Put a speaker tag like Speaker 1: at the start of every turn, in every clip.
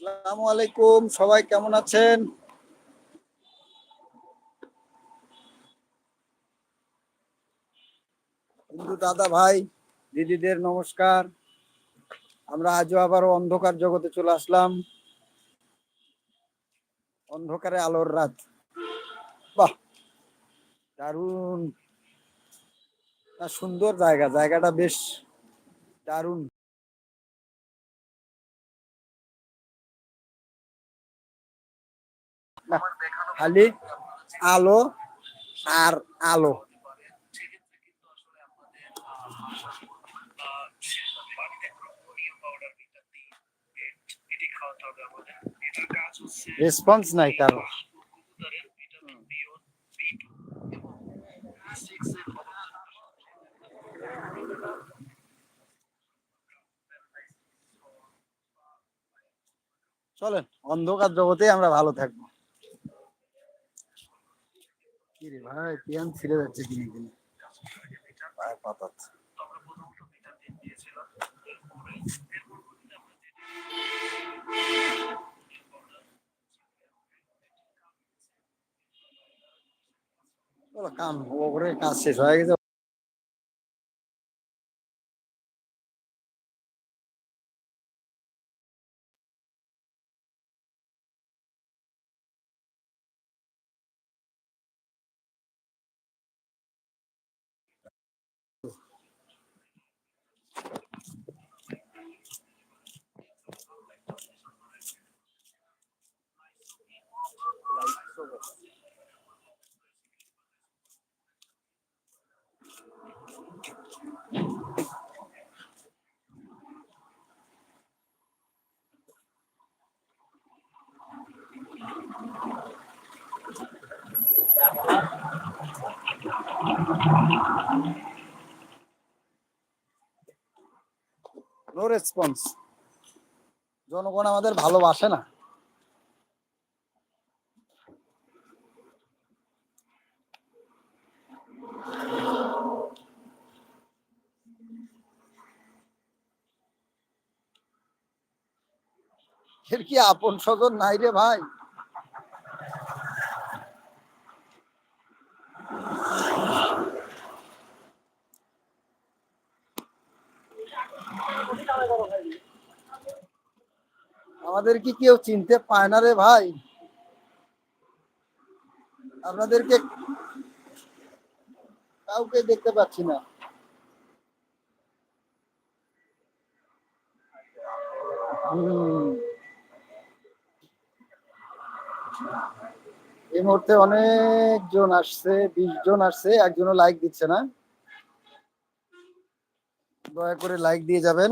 Speaker 1: আসসালামু আলাইকুম, সবাই কেমন আছেন? হিন্দু দাদা ভাই, দিদিদের নমস্কার। আমরা আজও আবারও অন্ধকার জগতে চলে আসলাম। অন্ধকারে আলোর রাত। বাহ, দারুণ। সুন্দর জায়গা, জায়গাটা বেশ দারুণ। খালি আলো আর আলো। রেসপন্স নাই কারও। চলেন অন্ধকার জগতে আমরা ভালো থাকব। কি রে ভাই পিয়ান ছিঁড়ে যাচ্ছে পায়ে পাতাচ্ছে। কাম ওপরে কাজ শেষ হয়ে গেছে? নো রেসপন্স জনগণ আমাদের ভালোবাসে না। এর কি আপন স্বজন নাই রে ভাই? আমাদের কি কেউ চিনতে পায় না রে ভাই? আপনাদেরকে কাউকে দেখতে পাচ্ছি না। হুম। এই মুহূর্তে অনেক জন আসছে, বিশ জন আসছে, একজনও লাইক দিচ্ছে না। দয়া করে লাইক দিয়ে যাবেন।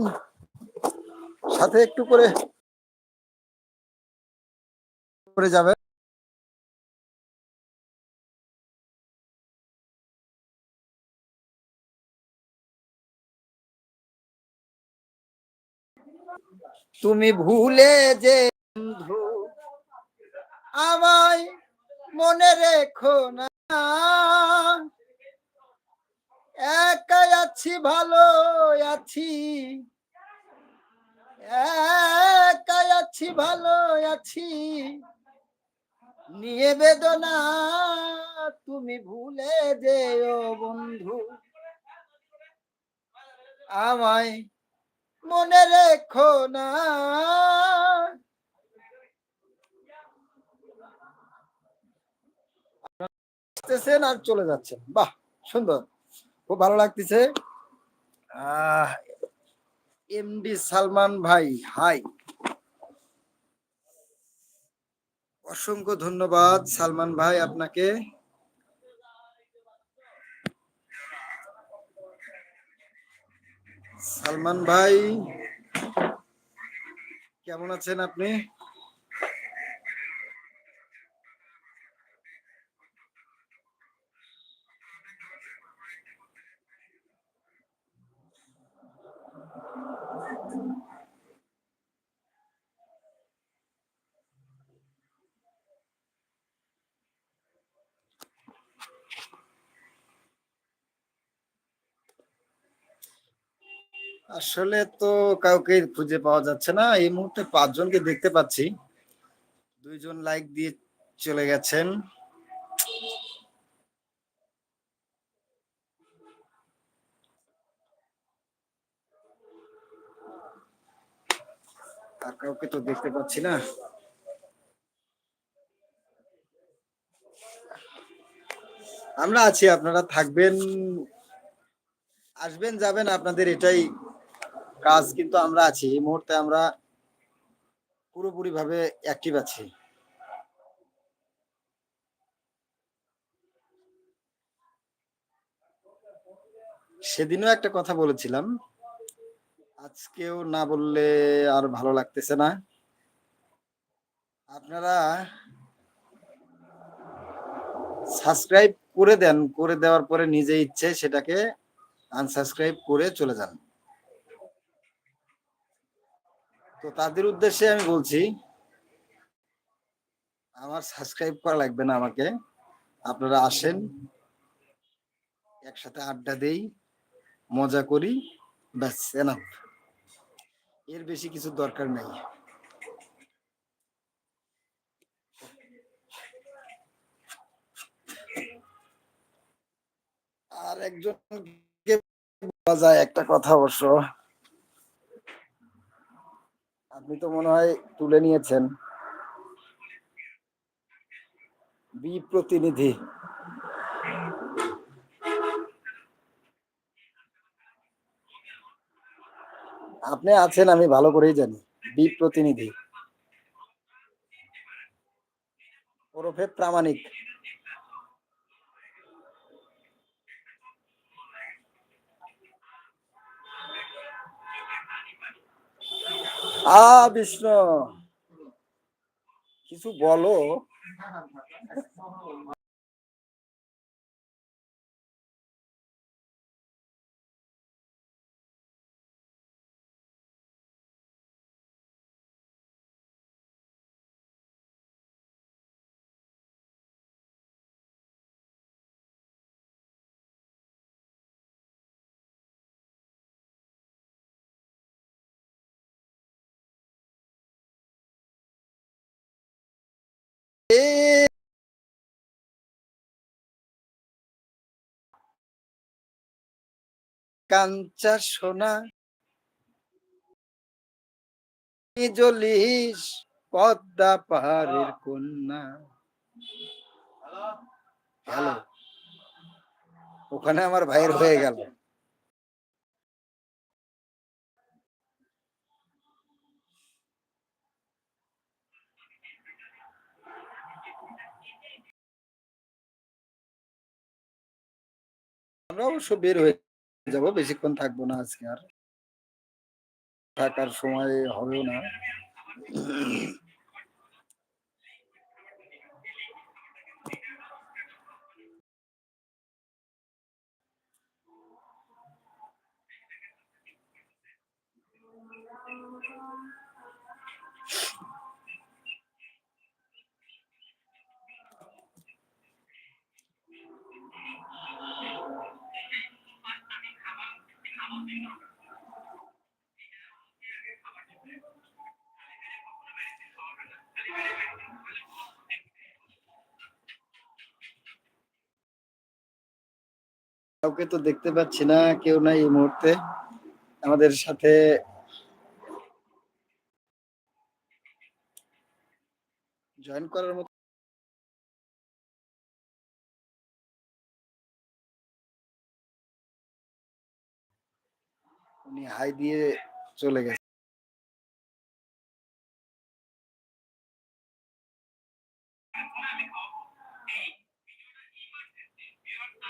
Speaker 1: সাথে একটু করে করে যাবেন। তুমি ভুলে যে বন্ধু আমায় মনে রেখো না। একাই আছি ভালো আছি। একাই আছি ভালো আছি। নিয়ে বেদনা তুমি ভুলে যেও বন্ধু। আমায় মনে রেখো না। আসতেছেন আর চলে যাচ্ছেন। বাহ, সুন্দর। খুব ভালো লাগতেছে। এমডি সালমান ভাই হাই অসংখ্য ধন্যবাদ সালমান ভাই আপনাকে। সালমান ভাই, কেমন আছেন আপনি? আসলে তো কাউকে খুঁজে পাওয়া যাচ্ছে না। এই মুহূর্তে পাঁচজনকে দেখতে পাচ্ছি। দুইজন লাইক দিয়ে চলে গেছেন। আর কাউকে তো দেখতে পাচ্ছি না। আমরা আছি, আপনারা থাকবেন। আসবেন, যাবেন, আপনাদের এটাই কাজ কিন্তু আমরা আছি, এই মুহূর্তে আমরা পুরোপুরি ভাবে অ্যাক্টিভ আছি। সেদিনও একটা কথা বলেছিলাম, আজকেও না বললে আর ভালো লাগতেছে না। আপনারা সাবস্ক্রাইব করে দেন, করে দেওয়ার পরে নিজে ইচ্ছে সেটাকে আনসাবস্ক্রাইব করে চলে যান। তো তাদের উদ্দেশ্যে আমি বলছি, আমার সাবস্ক্রাইব করা লাগবে না আমাকে। আপনারা আসেন, একসাথে আড্ডা দেই, মজা করি, ব্যাস এনাফ এর বেশি কিছু দরকার নেই। আর একজনকে বলা যায় একটা কথা অবশ্য। আপনি তো মনে হয় তুলে নিয়েছেন। বি প্রতিনিধি আপনি আছেন, আমি ভালো করেই জানি। বি প্রতিনিধি ওরফে প্রামাণিক। আ বিষ্ণু। কিছু বলো। কাঞ্চা সোনা। জলিস পদ্মা পাহাড়ের কন্যা। হ্যালো ওখানে আমার ভাইয়ের হয়ে গেল। আমরা অবশ্য বের হয়ে যাব বেশিক্ষণ থাকব না আজকে আর। থাকার সময় হবেও না। কাউকে তো দেখতে পাচ্ছি না, কেউ নাই এই মুহূর্তে। আমাদের সাথে জয়েন করার মতো উনি হাই দিয়ে চলে গেছে।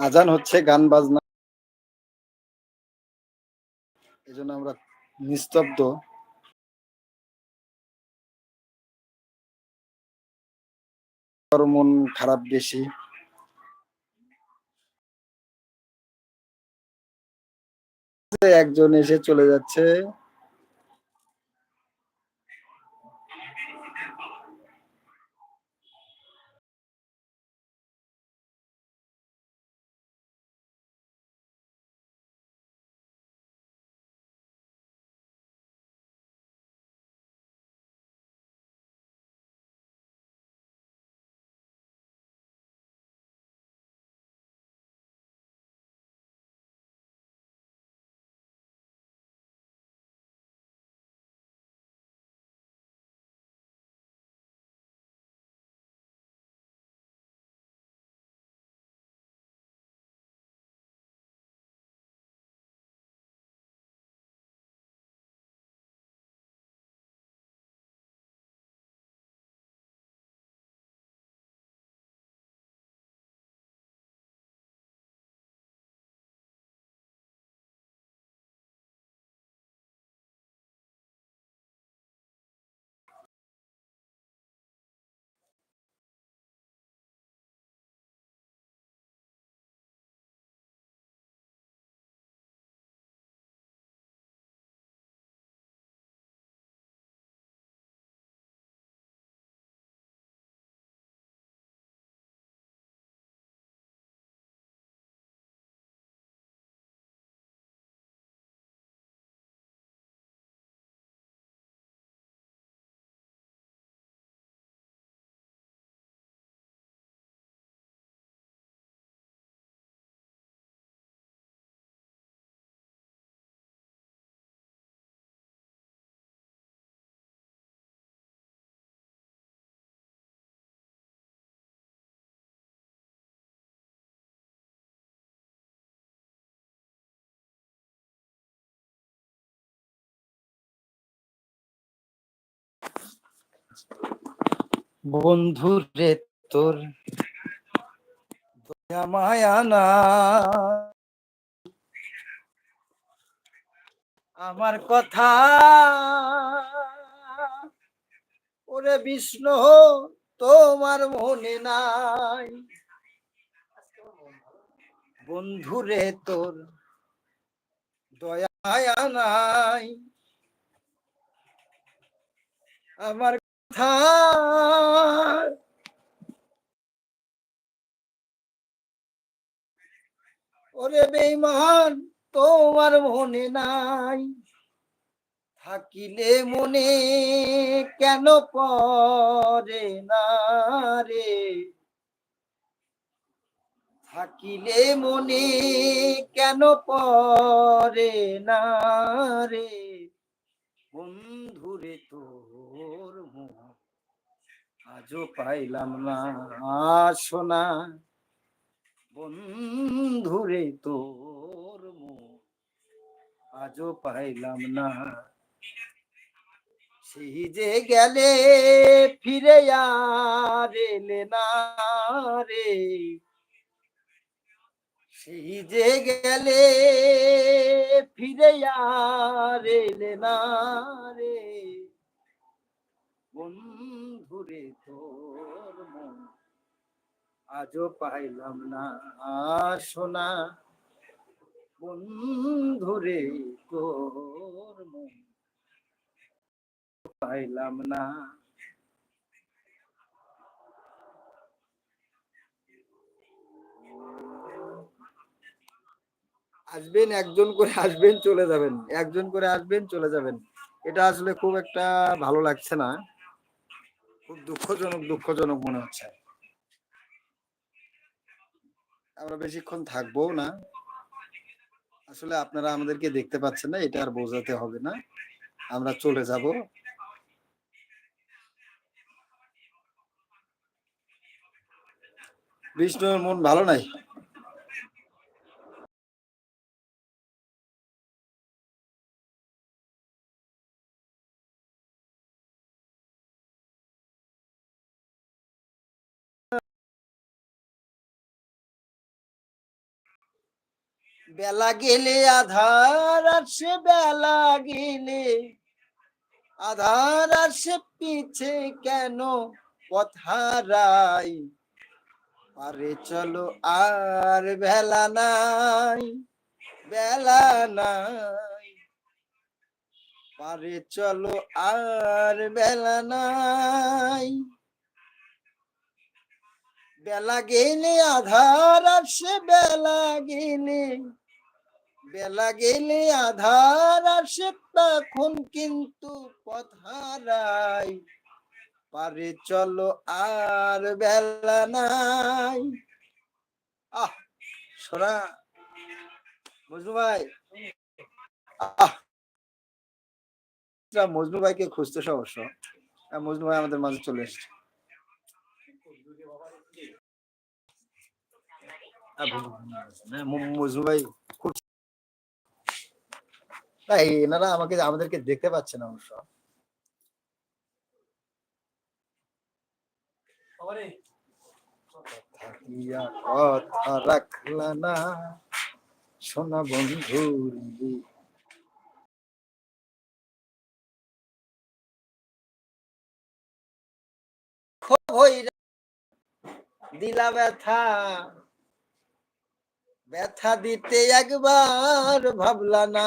Speaker 1: আজান হচ্ছে, গান, বাজনা। এই জন্য আমরা নিস্তব্ধ। মন খারাপ বেশি। একজন এসে চলে যাচ্ছে। বন্ধু রে তোর আমার কথা ওরে বিষ্ণু, তোমার মনে নাই। বন্ধু রে তোর দয়া নাই। আমার ওরে বেঈমান, তোমার মনে নাই। থাকিলে মনে কেন পরে না রে? থাকিলে মনে কেন পরে না রে? বন্ধুরে মুখ আজও পাইলাম না সোনা বন্ধুরে তোর আজও পাইলাম না। সেই যে গেলে ফিরে আর না রে। সেই যে গেলে ফিরে আর না রে। বন্ধুরে তোর মন। আজও পাইলাম না সোনা। বন্ধুরে তোর মন। পাইলাম না। আসবেন, একজন করে আসবেন, চলে যাবেন। একজন করে আসবেন, চলে যাবেন। এটা আসলে খুব একটা ভালো লাগছে না। খুব দুঃখজনক দুঃখজনক মনে হচ্ছে। আমরা বেশিক্ষণ থাকব না। আসলে আপনারা আমাদেরকে দেখতে পাচ্ছেন না, এটা আর বোঝাতে হবে না। আমরা চলে যাব। বিষ্ণুর মন ভালো নাই? বেলা গেলে আধার আসে বেলা গেলে। আধার আসে পিছে কেন পথ হারাই? পারে চলো আর বেলা নাই বেলা নাই। পারে চলো আর বেলা নাই। বেলা গেলে আধার আসে বেলা গেলে বেলা গেলে আধার আসে তখন কিন্তু পথ হারাই। পারে চলো আর বেলা নাই। আহ, সোনা, মজনু ভাই। আহ মজনু ভাইকে খুঁজতে সমস্যা। মজনু ভাই আমাদের মাঝে চলে এসছে। মজনু ভাই না এনারা আমাকে আমাদেরকে দেখতে পাচ্ছে না অবশ্য। কথা রাখলা না সোনা বন্ধু দিলা ব্যথা। ব্যথা দিতে একবার ভাবলা না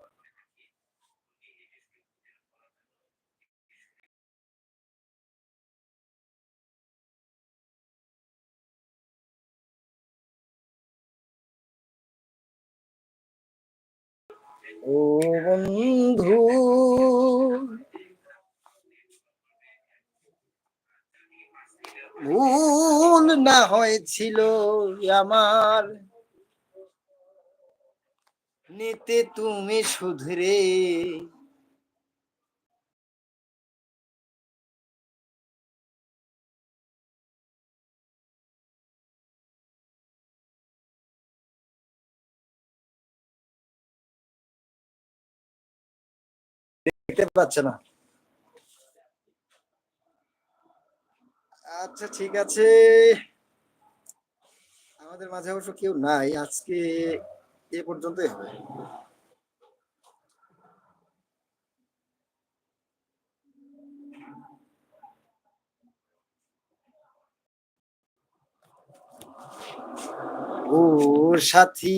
Speaker 1: ও বন্ধু। ভুল না হয়েছিল আমার। নিতে তুমি শুধরে দেখতে পাচ্ছে না। আচ্ছা ঠিক আছে। আমাদের মাঝে অবশ্য কেউ নাই। আজকে এ পর্যন্তই হবে। ও, সাথী!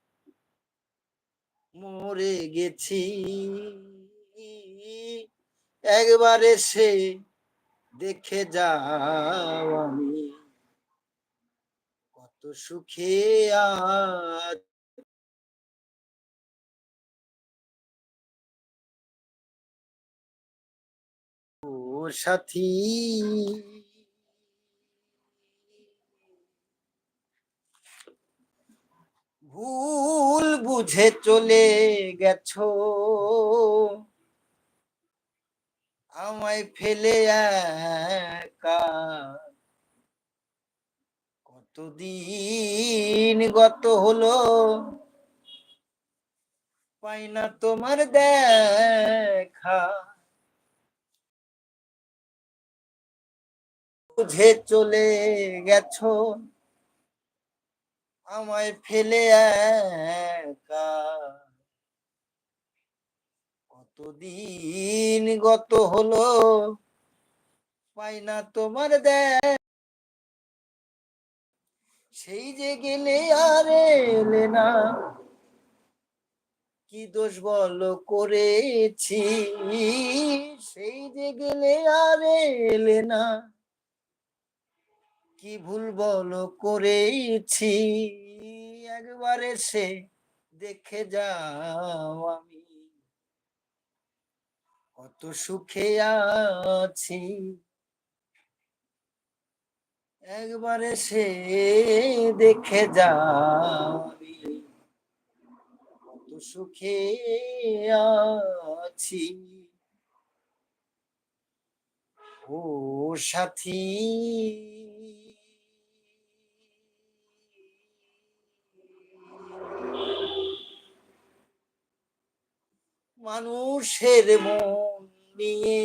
Speaker 1: মরে গেছি। একবার এসে দেখে যাও আমি। কত সুখে আজ সাথী। ভুল বুঝে চলে গেছো। আমায় ফেলে কতদিন গত হলো? পাই না তোমার দেখা। বুঝে চলে গেছো। আমায় ফেলে কতদিন গত হলো পাই না তোমার দেখ সেই যে গেলে আর এলে না। কি দোষ বল করেছি? সেই যে গেলে আর এলে না। কি ভুল বল করেছি? একবার এসে দেখে যাও আমি। কত সুখে আছি। একবার এসে দেখে যাও কত সুখে আছি। ও সাথী। মানুষের মন নিয়ে।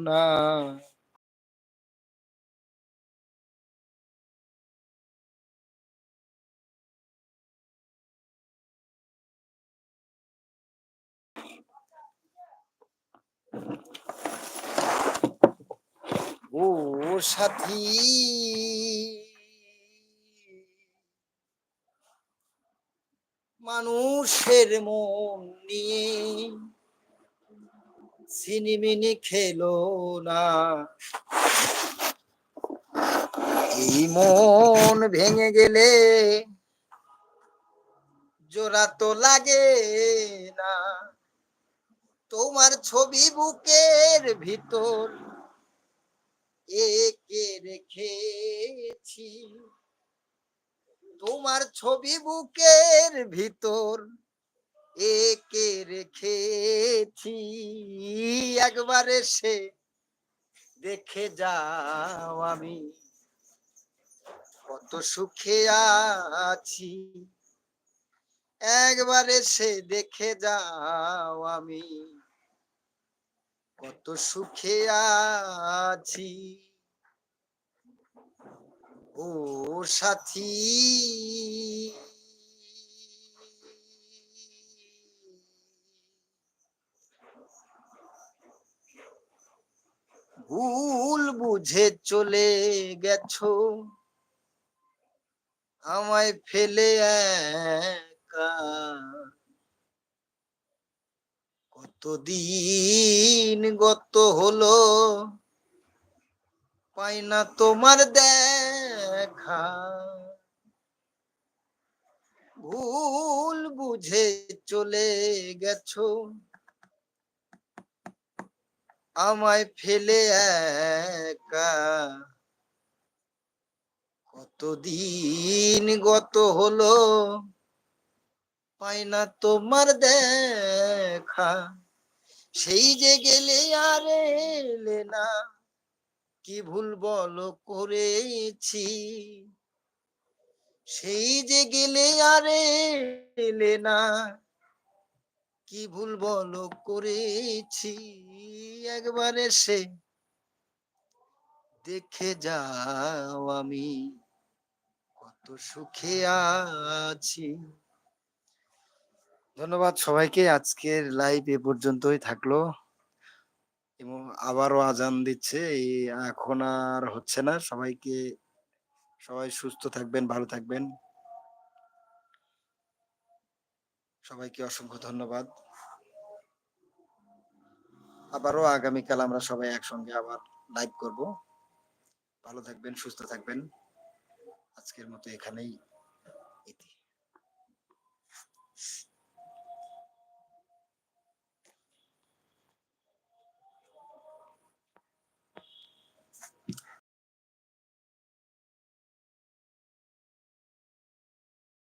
Speaker 1: না। ও সাথী। মানুষের মন নিয়ে সিনিমিনি খেলো না। এই মন ভেঙে গেলে? জোড়া তো লাগে না। তোমার ছবি বুকের ভিতর একে রেখেছি। তোমার ছবি বুকের ভিতর একে রেখেছি। একবার এসে দেখে যাও আমি। কত সুখে আছি। একবার এসে দেখে যাও আমি। কত সুখে আছি। ও সাথী। ভুল বুঝে চলে গেছো। আমায় ফেলে একা। কতদিন গত হলো, পাই না তোমার দেখা। ভুল বুঝে চলে গেছো। আমায় ফেলে একা। কতদিন গত হলো, পাই না তোমার দেখা। সেই যে গেলে আর এলে না, কি ভুল বলো করেছি? সেই যে গেলে আর এলে না, কি ভুল বলো করেছি? একবার এসে দেখে যাও আমি কত সুখে আছি। ধন্যবাদ সবাইকে, আজকের লাইভ এ পর্যন্তই থাকল। এবং আবারও আজান দিচ্ছে এখন আর হচ্ছে না। সবাইকে, সবাই সুস্থ থাকবেন, ভালো থাকবেন। সবাইকে অসংখ্য ধন্যবাদ। আবারও আগামীকাল আমরা সবাই একসঙ্গে আবার লাইভ করব। ভালো থাকবেন, সুস্থ থাকবেন। আজকের মতো এখানেই